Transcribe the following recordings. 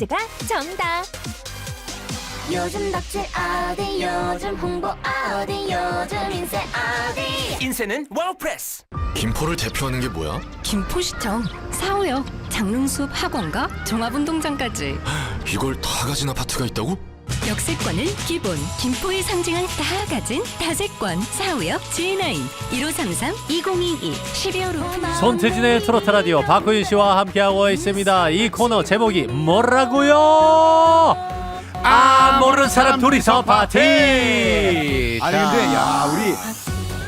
X가 정답. 요즘 덕질 어디 요즘 홍보 어디 요즘 인쇄 어디 인쇄는 워프레스. 김포를 대표하는 게 뭐야? 김포시청, 사호역, 장릉숲 학원과 종합운동장까지 이걸 다 가진 아파트가 있다고? 역세권을 기본 김포의 상징을 다 가진 다세권 사호역 G9 1533 2022 12월 오픈 손태진의 트로트 라디오 박호윤 씨와 함께하고 있습니다. 이 코너 제목이 뭐라고요? 아 모르는 사람 둘이서 파티. 아니 자, 근데 야 우리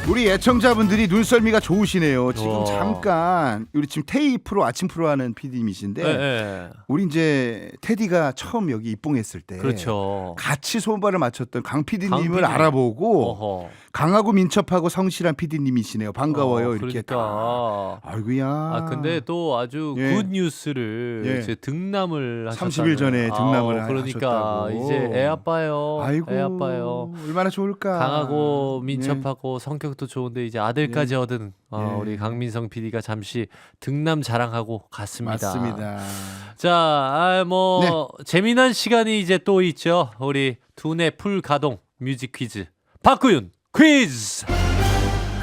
우리 애청자분들이 눈썰미가 좋으시네요. 지금 어. 잠깐 우리 지금 테이 프로 아침 프로 하는 PD님이신데 예, 예. 우리 이제 테디가 처음 여기 입봉했을 때 그렇죠. 같이 손발을 맞췄던 강 PD님을 PD. 알아보고 어허. 강하고 민첩하고 성실한 PD님이시네요. 반가워요. 어, 이렇게 그러니까. 딱. 아이고야. 아 근데 또 아주 예. 굿 뉴스를 예. 이제 등남을 하셨다. 30일 전에 등남을 하- 그러니까 하셨다고. 이제 애 아빠요. 아이고 애 아빠요. 얼마나 좋을까. 강하고 예. 민첩하고 성격도 좋은데 이제 아들까지 얻은 어, 예. 우리 강민성 PD가 잠시 등남 자랑하고 갔습니다. 맞습니다. 자, 아, 뭐 네. 재미난 시간이 이제 또 있죠. 우리 두뇌 풀 가동 뮤직 퀴즈. 박구윤 퀴즈.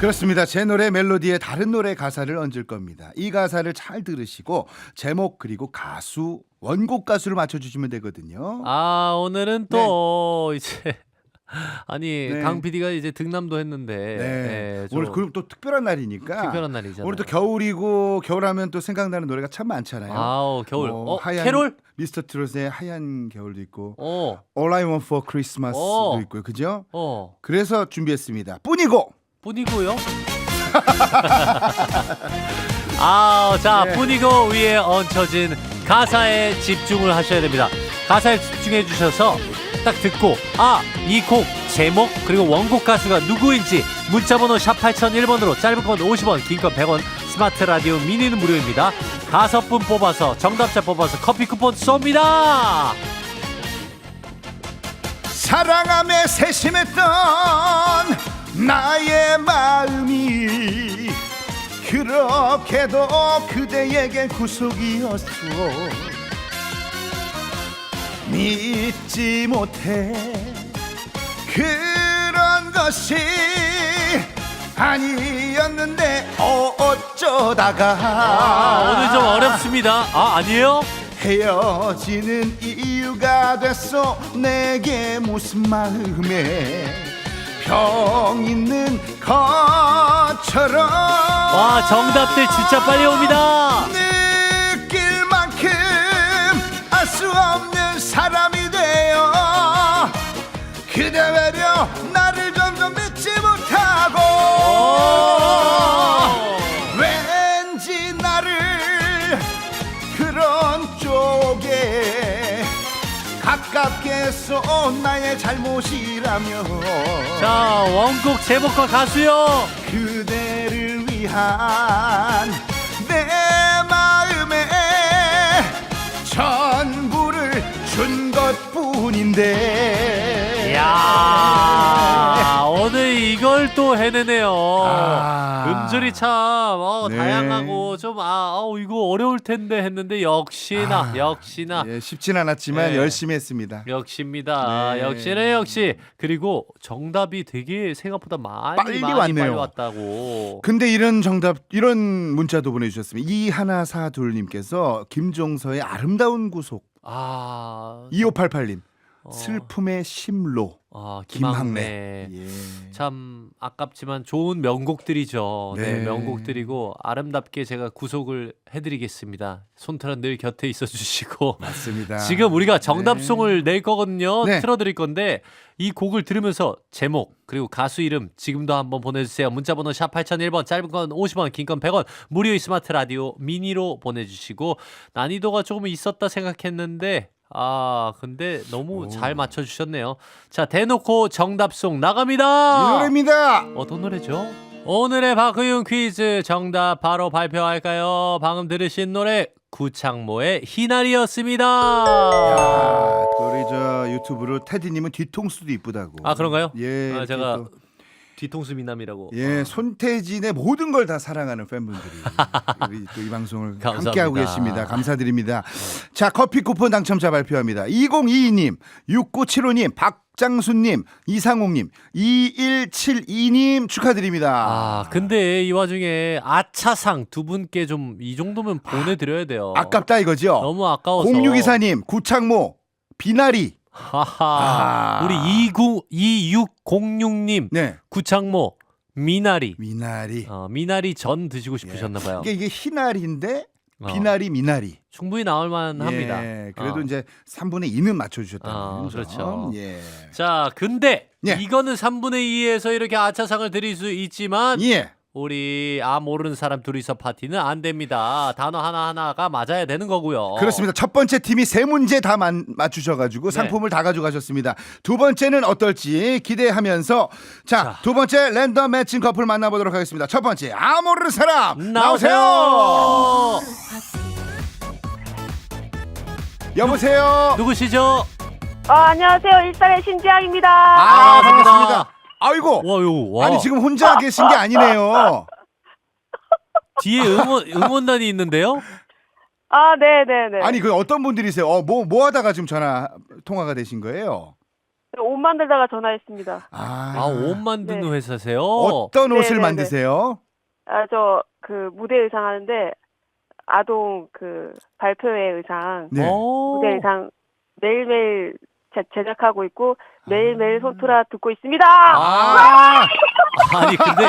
그렇습니다. 제 노래 멜로디에 다른 노래 가사를 얹을 겁니다. 이 가사를 잘 들으시고 제목 그리고 가수 원곡 가수를 맞춰주시면 되거든요. 아, 오늘은 또 이제 아니 네. 강 PD가 이제 등남도 했는데 네. 예, 좀 오늘 그럼 또 특별한 날이니까. 특별한 날이잖아요. 오늘 또 겨울이고 겨울하면 또 생각나는 노래가 참 많잖아요. 아우 겨울. 뭐 어, 하얀 캐롤? 미스터 트롯의 하얀 겨울도 있고 어, All I Want for Christmas도 어. 있고요. 그죠? 어. 그래서 준비했습니다. 뿐이고 뿐이고요. 아, 자, 네. 뿐이고 위에 얹혀진 가사에 집중을 하셔야 됩니다. 가사에 집중해 주셔서 딱 듣고 아, 이 곡 제목 그리고 원곡 가수가 누구인지 문자번호 샵 8001번으로 짧은 건 50원, 긴 건 100원, 스마트 라디오 미니는 무료입니다. 다섯 분 뽑아서 정답자 뽑아서 커피 쿠폰 쏩니다. 사랑함에 세심했던 나의 마음이 그렇게도 그대에게 구속이었어 믿지 못해 그런 것이 아니었는데 어쩌다가 아, 오늘 좀 어렵습니다. 아, 아니에요? 헤어지는 이유가 됐어 내게 무슨 마음에 병 있는 것처럼 와, 정답들 진짜 빨리 옵니다. 느낄 만큼 알 수 없는 외려 나를 점점 믿지 못하고. 왠지 나를 그런 쪽에 가깝게 해서 나의 잘못이라며 자, 원곡 제목과 가수요. 그대를 위한 내 마음에 전 준 것뿐인데 이야, 오늘 이걸 또 해내네요. 아. 음절이 참 어, 네. 다양하고 좀 아, 어, 이거 어려울 텐데 했는데 역시나 아. 역시나 예, 쉽진 않았지만 네. 열심히 했습니다. 역시입니다. 네. 역시는 역시. 그리고 정답이 되게 생각보다 많이 빨리 많이 왔네요. 빨리 왔다고. 근데 이런 정답 이런 문자도 보내주셨습니다. 이하나 사둘님께서 김종서의 아름다운 구속 아, 2588님. 어, 슬픔의 심로 아, 김학래. 김학래. 예. 참 아깝지만 좋은 명곡들이죠. 네, 네. 명곡들이고 아름답게 제가 구속을 해드리겠습니다. 손타란 늘 곁에 있어 주시고 맞습니다. 지금 우리가 정답송을 낼 거거든요. 네. 틀어드릴 건데 이 곡을 들으면서 제목 그리고 가수 이름 지금도 한번 보내주세요. 문자번호 샵 8001번 짧은 건 50원 긴 건 100원 무료의 스마트 라디오 미니로 보내주시고 난이도가 조금 있었다 생각했는데 아 근데 너무 오. 잘 맞춰 주셨네요. 자 대놓고 정답송 나갑니다. 이 노래입니다. 어떤 노래죠? 오늘의 박의윤 퀴즈 정답 바로 발표할까요? 방금 들으신 노래 구창모의 희날이었습니다. 아, 또 우리 저 유튜브로 테디님은 뒤통수도 이쁘다고. 아 그런가요? 예. 아, 이렇게 제가 또 뒤통수 미남이라고. 예, 아. 손태진의 모든 걸 다 사랑하는 팬분들이 우리 또 이 방송을 감사합니다. 함께하고 계십니다. 감사드립니다. 자, 커피 쿠폰 당첨자 발표합니다. 2022님, 6975님, 박장수님, 이상욱님, 2172님 축하드립니다. 아, 근데 이 와중에 아차상 두 분께 좀 이 정도면 보내드려야 돼요. 아깝다 이거죠? 너무 아까워서. 0624님, 구창모, 비나리. 하하. 아. 우리 29, 2606님, 네, 구창모, 미나리. 미나리. 어, 미나리 전 드시고 싶으셨나봐요. 이게 이게 희나리인데 어, 비나리 미나리. 충분히 나올 만 합니다. 예, 그래도 어. 이제 3분의 2는 맞춰주셨다는 어, 점. 그렇죠. 예. 자, 근데 예. 이거는 3분의 2에서 이렇게 아차상을 드릴 수 있지만 예. 우리 아 모르는 사람 둘이서 파티는 안 됩니다. 단어 하나 하나가 맞아야 되는 거고요. 그렇습니다. 첫 번째 팀이 세 문제 다 만- 맞추셔가지고 네. 상품을 다 가져가셨습니다. 두 번째는 어떨지 기대하면서 자 자. 두 번째 랜덤 매칭 커플 만나보도록 하겠습니다. 첫 번째 아 모르는 사람 나오세요. 나오세요. 여보세요. 누구시죠? 어, 안녕하세요. 일산의 신지양입니다. 아, 반갑습니다. 아이고 와, 요, 와. 아니 지금 혼자 계신 게 아니네요. 뒤에 응원 응원단이 있는데요. 아, 네 네 네. 아니 그 어떤 분들이세요? 어뭐뭐 뭐 하다가 지금 전화 통화가 되신 거예요? 옷 만들다가 전화했습니다. 아, 아, 옷 만드는 네. 회사세요. 어떤 옷을 네네네. 만드세요? 아, 저, 그, 무대 의상 하는데, 아동, 그, 발표회 의상, 네. 오. 무대 의상 매일매일 제, 제작하고 있고, 매일매일 손투라 듣고 있습니다! 아, 아니 근데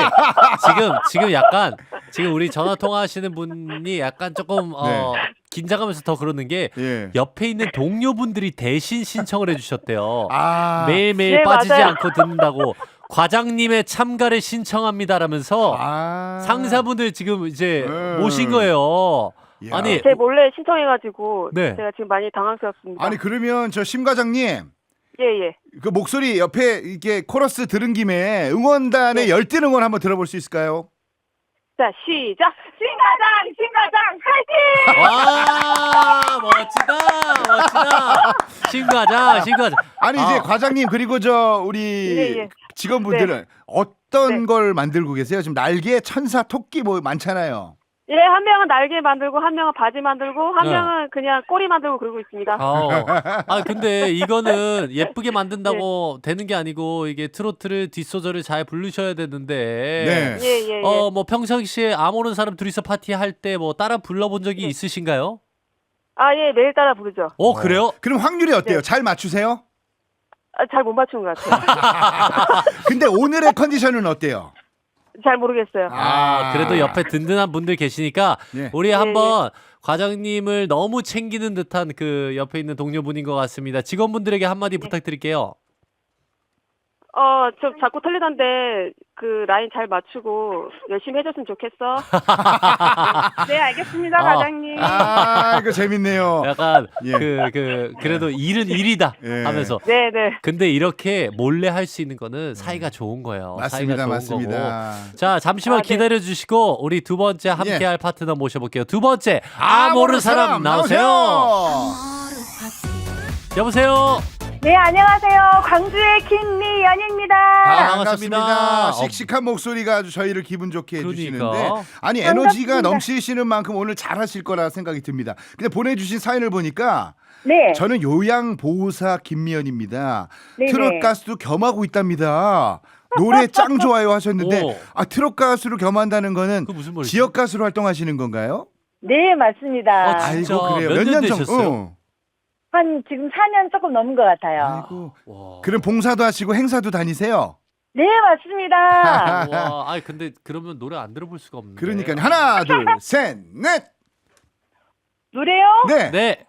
지금 지금 약간 지금 우리 전화 통화하시는 분이 약간 조금 어, 네. 긴장하면서 더 그러는 게 예. 옆에 있는 동료분들이 대신 신청을 해주셨대요. 아, 매일매일 네, 빠지지 맞아요. 않고 듣는다고 과장님의 참가를 신청합니다라면서 아. 상사분들 지금 이제 음. 모신 거예요. 야. 아니 제 몰래 신청해가지고, 네. 제가 지금 많이 당황스럽습니다. 아니 그러면 저 심 과장님 예, 예. 그 목소리 옆에 이렇게 코러스 들은 김에 응원단의 네. 열띤 응원 한번 들어볼 수 있을까요? 자, 시작! 신가장! 신가장! 화이팅! 와 멋지다 멋지다 신과장 신과장 아니 이제 아. 과장님 그리고 저 우리 예, 예. 직원분들은 어떤 네. 걸 만들고 계세요? 지금 날개, 천사, 토끼 뭐 많잖아요. 예, 한 명은 날개 만들고, 한 명은 바지 만들고, 한 네. 명은 그냥 꼬리 만들고 그러고 있습니다. 어. 아 근데 이거는 예쁘게 만든다고 되는 게 아니고 이게 트로트를 뒷소절을 잘 부르셔야 되는데 네. 예, 예, 예. 어 뭐 평상시에 아무런 사람 둘이서 파티 할 때 뭐 따라 불러본 적이 네. 있으신가요? 아, 예, 매일 따라 부르죠. 어 그래요? 그럼 확률이 어때요? 네. 잘 맞추세요? 아, 잘 못 맞춘 것 같아요. 근데 오늘의 컨디션은 어때요? 잘 모르겠어요. 아 그래도 옆에 든든한 분들 계시니까 네. 우리 예, 한번 과장님을 너무 챙기는 듯한 그 옆에 있는 동료분인 것 같습니다. 직원분들에게 한마디 부탁드릴게요. 어, 저 자꾸 틀리던데, 그, 라인 잘 맞추고, 열심히 해줬으면 좋겠어. 네, 알겠습니다, 아. 과장님. 아, 이거 재밌네요. 약간 예. 그 그 그래도 일은 일이다 예. 하면서 네, 네. 근데 이렇게 몰래 할 수 있는 거는 사이가 좋은 거예요. 맞습니다, 사이가 좋은 맞습니다. 거고. 자 잠시만 아, 네. 기다려 주시고 우리 두 번째 함께할 예. 파트너 모셔 볼게요. 두 번째 아 모르는 사람 나오세요. 여보세요. 네, 안녕하세요. 광주의 김미연입니다. 아, 반갑습니다. 반갑습니다. 어. 씩씩한 목소리가 아주 저희를 기분 좋게 해주시는데 그러니까. 아니 에너지가 반갑습니다. 넘치시는 만큼 오늘 잘하실 거라 생각이 듭니다. 근데 보내주신 사연을 보니까 네. 저는 요양 보호사 김미연입니다. 네네. 트롯 가수도 겸하고 있답니다. 노래 짱 좋아요 하셨는데 오. 아 트롯 가수로 겸한다는 거는 그 무슨 말이죠? 지역 가수로 활동하시는 건가요? 네, 맞습니다. 어, 진짜 아이고 그래요. 몇 년 몇년 전? 되셨어요? 어. 한 지금 4년 조금 넘은 것 같아요. 아이고. 와. 그럼 봉사도 하시고 행사도 다니세요? 네, 맞습니다. 와, 아니 근데 그러면 노래 안 들어볼 수가 없는데. 그러니까 하나 둘 셋 넷. 노래요? 네. 네,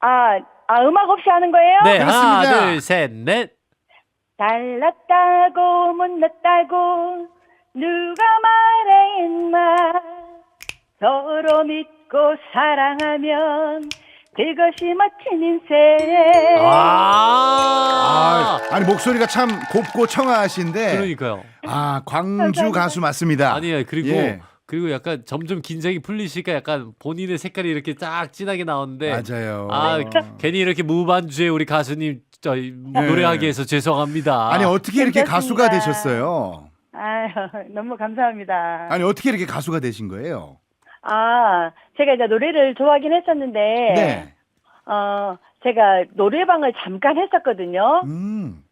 아, 아, 음악 없이 하는 거예요? 네, 하나, 그렇습니다. 둘, 셋, 넷. 달랐다고 못났다고 누가 말했나 서로 믿고 사랑하면 그것이 멋진 인생 아, 아, 아니 목소리가 참 곱고 청아하신데 그러니까요. 아 광주 가수 맞습니다. 아니에요. 그리고 예. 그리고 약간 점점 긴장이 풀리시니까 약간 본인의 색깔이 이렇게 딱 진하게 나오는데 맞아요. 아 괜히 이렇게 무반주에 우리 가수님 저 노래하기 위해서 죄송합니다. 아니 어떻게 이렇게 괜찮습니다. 가수가 되셨어요? 아, 아유, 너무 감사합니다. 아니 어떻게 이렇게 가수가 되신 거예요? 아, 제가 이제 노래를 좋아하긴 했었는데, 네. 어, 제가 노래방을 잠깐 했었거든요. 음.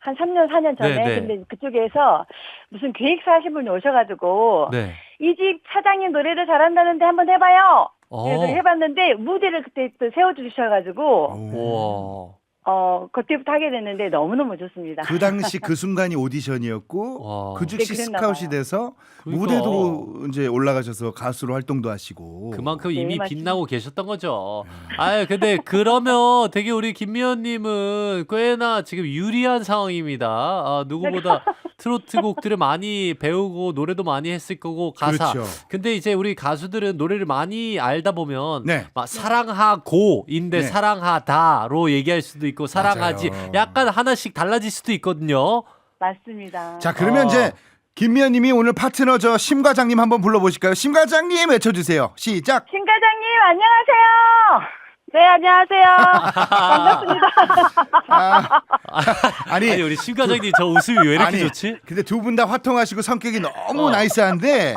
한 3년, 4년 전에. 네, 네. 근데 그쪽에서 무슨 기획사 하신 분이 오셔가지고, 네. 이집 사장님 노래를 잘한다는데 한번 해봐요. 그래서 어. 해봤는데, 무대를 그때 또 세워주셔가지고. 어, 그때부터 하게 됐는데 너무너무 좋습니다. 그 당시 그 순간이 오디션이었고 와. 그 즉시 네, 그랬나 스카웃이 봐요. 돼서 그러니까. 무대도 이제 올라가셔서 가수로 활동도 하시고 그만큼 네, 이미 맞습니다. 빛나고 계셨던 거죠. 아유, 근데 그러면 되게 우리 김미연님은 꽤나 지금 유리한 상황입니다. 아, 누구보다 트로트 곡들을 많이 배우고 노래도 많이 했을 거고 가사. 그렇죠. 근데 이제 우리 가수들은 노래를 많이 알다 보면 네. 막 사랑하고인데 네. 사랑하다로 얘기할 수도 있고 사랑하지 맞아요. 약간 하나씩 달라질 수도 있거든요. 맞습니다. 자 그러면 어. 이제 김미연님이 오늘 파트너 저 심 과장님 한번 불러보실까요? 심 과장님 외쳐주세요. 시작. 신 과장님, 안녕하세요. 네, 안녕하세요. 반갑습니다. 아, 아니, 아니, 우리 심 과장님 저 웃음이 왜 이렇게 아니, 좋지? 근데 두 분 다 화통하시고 성격이 너무 어. 나이스한데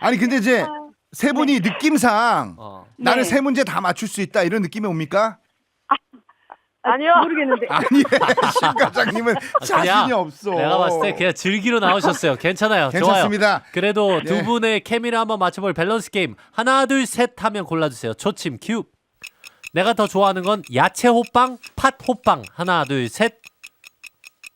아니 근데 이제 세 분이 느낌상 어. 나는 네. 세 문제 다 맞출 수 있다 이런 느낌이 옵니까? 아니요. 모르겠는데. 아니 심 과장님은 자신이 아, 없어. 내가 봤을 때 그냥 즐기러 나오셨어요. 괜찮아요. 좋아요. 괜찮습니다. 그래도 네. 두 분의 케미를 한번 맞춰볼 밸런스 게임 하나 둘 셋 하면 골라주세요. 초침 큐. 내가 더 좋아하는 건 야채 호빵, 팥 호빵. 하나 둘 셋.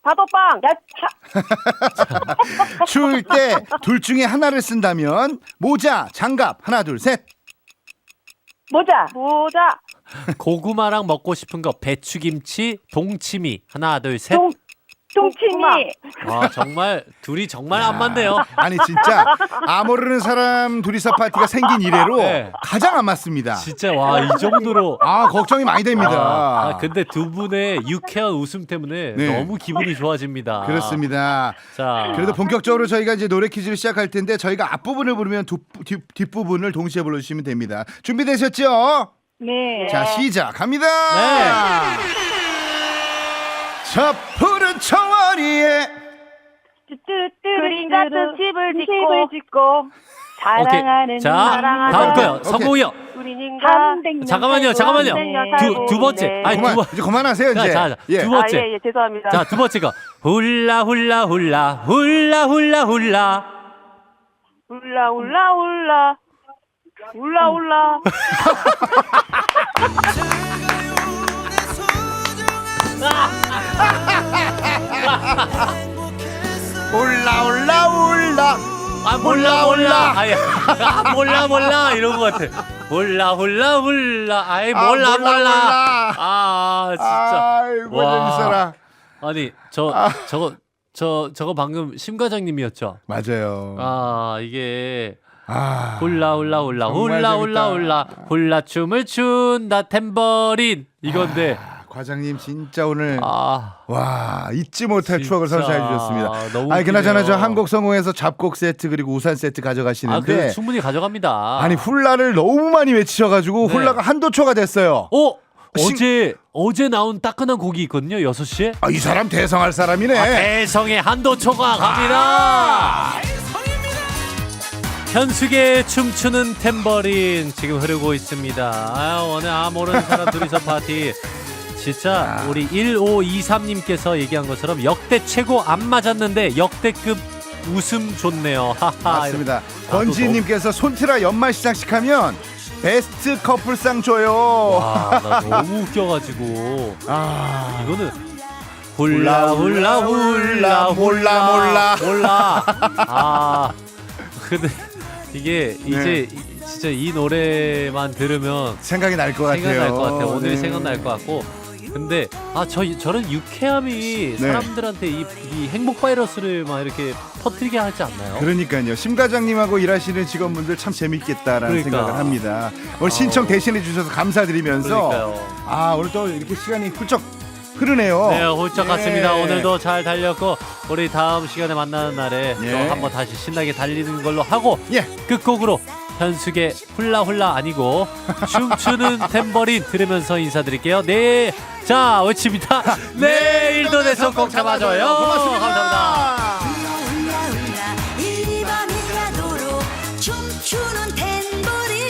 파도빵. 야, 차, 추울 때 둘 중에 하나를 쓴다면 모자, 장갑 하나 둘 셋. 모자. 모자. 고구마랑 먹고 싶은 거 배추김치, 동치미. 하나 둘 셋. 동, 동치미. 와 정말 둘이 정말 안 맞네요. 아니 진짜 아 모르는 사람 둘이서 파티가 생긴 이래로 네. 가장 안 맞습니다. 진짜 와 이 정도로. 아 걱정이 많이 됩니다. 아, 아, 근데 두 분의 유쾌한 웃음 때문에 네. 너무 기분이 좋아집니다. 그렇습니다. 자, 그래도 본격적으로 저희가 이제 노래 퀴즈를 시작할 텐데 저희가 앞부분을 부르면 두, 뒷, 뒷부분을 동시에 불러주시면 됩니다. 준비되셨죠? 네. 자 시작합니다. 네. 저푸 른 청원이에 그림 같은 집을 짓고. 사랑하는. 자, 사랑하는 다음 거요. 성공이요. 우리 님과 한백년 잠깐만요, 잠깐만요. 두, 두 번째. 네. 아니, 두 그만 번. 이제 그만하세요 자, 이제. 자, 자. 예. 두 번째. 아, 예, 예, 죄송합니다. 자, 두 번째 거. 훌라 훌라 훌라 훌라 훌라 훌라. 울라 울라 울라. 울라 울라. 올라 올라 올라. 아 몰라 몰라. 아야. 몰라 몰라 이런 거 같아. 몰라 훌라 훌라. 아이 아, 몰라 몰라, 몰라. 몰라. 아 진짜. 아이고 와. 재밌어라. 아니 저 저거 저 저거 방금 심 과장님이었죠. 맞아요. 아 이게 아. 훌라 훌라 훌라 정말 훌라 훌라 재밌다. 훌라 훌라 춤을 춘다 탬버린 이건데 과장님 진짜 오늘 아 와 잊지 못할 진짜 추억을 선사해 주셨습니다. 너무 아니 그나저나 저 웃기네요. 한곡 성공해서 잡곡 세트 그리고 우산 세트 아, 그 가져가시는데 충분히 가져갑니다. 아니 훌라를 너무 많이 외치셔가지고 네. 훌라가 한도초가 됐어요. 어 신- 어제 어제 나온 따끈한 곡이 있거든요. 6시에. 아, 이 사람 대성할 사람이네. 아, 대성의 한도초가 갑니다. 현숙의 춤추는 탬버린 지금 흐르고 있습니다. 아, 오늘 아 모르는 사람 둘이서 파티. 진짜 우리 1523님께서 얘기한 것처럼 역대 최고 안 맞았는데 역대급 웃음 좋네요. 하하. 맞습니다. 권지님께서 손트라 연말 시상식 하면 베스트 커플상 줘요. 와, 나 너무 웃겨가지고 아, 이거는 훌라 훌라 훌라 몰라, 몰라. 몰라 아 근데 이게 네. 이제 이- 진짜 이 노래만 들으면 생각이 날 것 같아요. 생각날 것 같아요 오늘이 네. 생각날 것 같고 근데 아 저 저런 유쾌함이 네. 사람들한테 이, 이 행복 바이러스를 막 이렇게 퍼뜨리게 하지 않나요? 그러니까요. 심 과장님하고 일하시는 직원분들 참 재밌겠다라는 그러니까. 생각을 합니다. 오늘 신청 대신해 주셔서 감사드리면서 그러니까요. 아 오늘 또 이렇게 시간이 훌쩍 흐르네요. 네, 홀짝 같습니다. 예. 오늘도 잘 달렸고 우리 다음 시간에 만나는 날에 예. 또 한번 다시 신나게 달리는 걸로 하고 예. 끝곡으로 현숙의 훌라훌라 아니고 춤추는 탬버린 들으면서 인사드릴게요. 네. 자, 외칩니다. 내일도 내 손 꼭 잡아줘요. 고맙습니다. 감사합니다. 춤추는 탬버린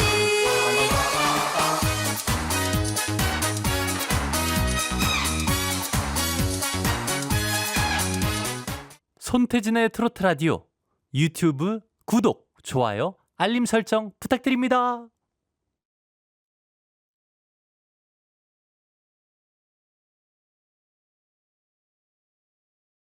손태진의 트로트 라디오 유튜브 구독 좋아요 알림 설정 부탁드립니다.